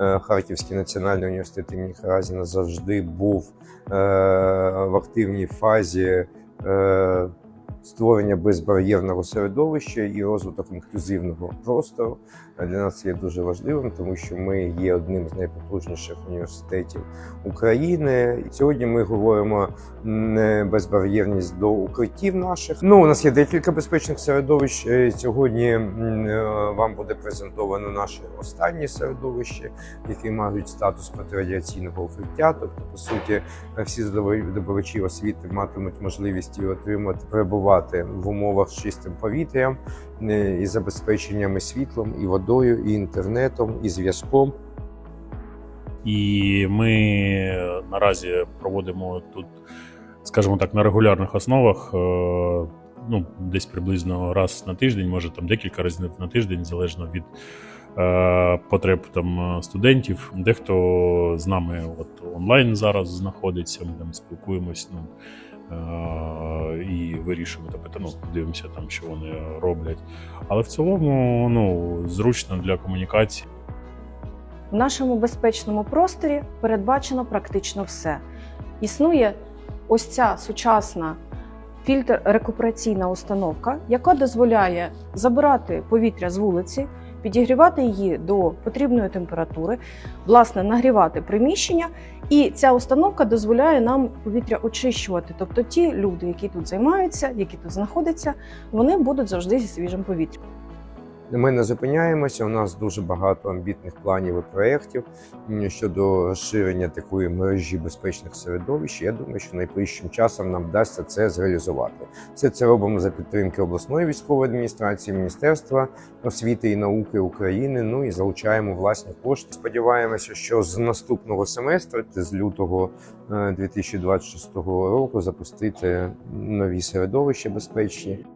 Е, Харківський національний університет імені Харазіна завжди був е, в активній фазі. Е, створення безбар'єрного середовища і розвиток інклюзивного простору. Для нас є дуже важливим, тому що ми є одним з найпотужніших університетів України. Сьогодні ми говоримо не безбар'єрність до укриттів наших. Ну, у нас є декілька безпечних середовищ. Е, Сьогодні е, вам буде презентовано наше останнє середовище, які мають статус протирадіаційного укриття. Тобто, по суті, всі здобувачі освіти матимуть можливість отримати перебувати в умовах з чистим повітрям е, і забезпеченням і світлом, і водою, і інтернетом, і зв'язком. І ми наразі проводимо тут, скажімо так, на регулярних основах. е, Ну, десь приблизно раз на тиждень, може там декілька разів на тиждень, залежно від е, потреб там студентів. Дехто з нами от онлайн зараз знаходиться. Ми там спілкуємось. Ну, і вирішуємо тобто, ну, дивимося там, що вони роблять. Але в цілому, ну, зручно для комунікації. В нашому безпечному просторі передбачено практично все. Існує ось ця сучасна фільтр рекупераційна установка, яка дозволяє забирати повітря з вулиці, підігрівати її до потрібної температури, власне, нагрівати приміщення. І ця установка дозволяє нам повітря очищувати. Тобто ті люди, які тут займаються, які тут знаходяться, вони будуть завжди зі свіжим повітрям. Ми не зупиняємося. У нас дуже багато амбітних планів і проєктів щодо розширення такої мережі безпечних середовищ. Я думаю, що найближчим часом нам вдасться це зреалізувати. Все це робимо за підтримки обласної військової адміністрації, Міністерства освіти і науки України. Ну і залучаємо власні кошти. Сподіваємося, що з наступного семестру, з лютого е, 2026 року, запустити нові середовища безпечні.